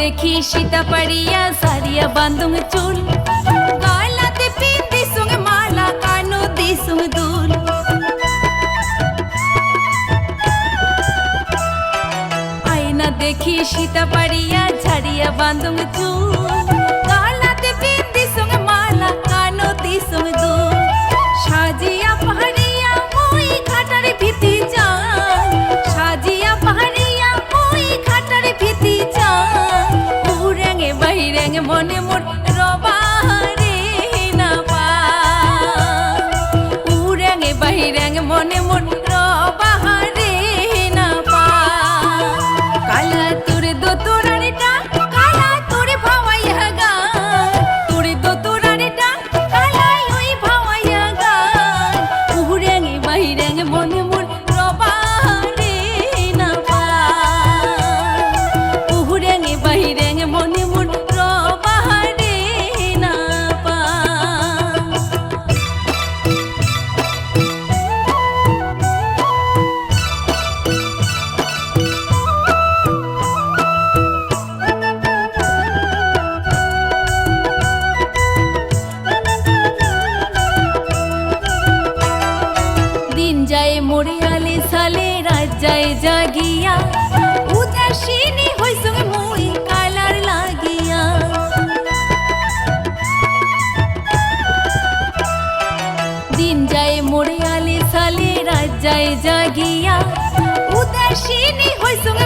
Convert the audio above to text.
দেখি সীতা পাড়িয়া সারিয়া বান্ধুং চুল। গলাতে মালা, কানো দিসুং দুল। আয়না দেখি সীতা পাড়িয়া ঝাড়িয়া বান্ধুং চুল। আলে সালে রাত জাগিয়া উদাসীনী হইসং মুই কালার লাগিয়া। দিন যায় মোরে সালে রাত যায় জাগিয়া উদাসীনী হইসং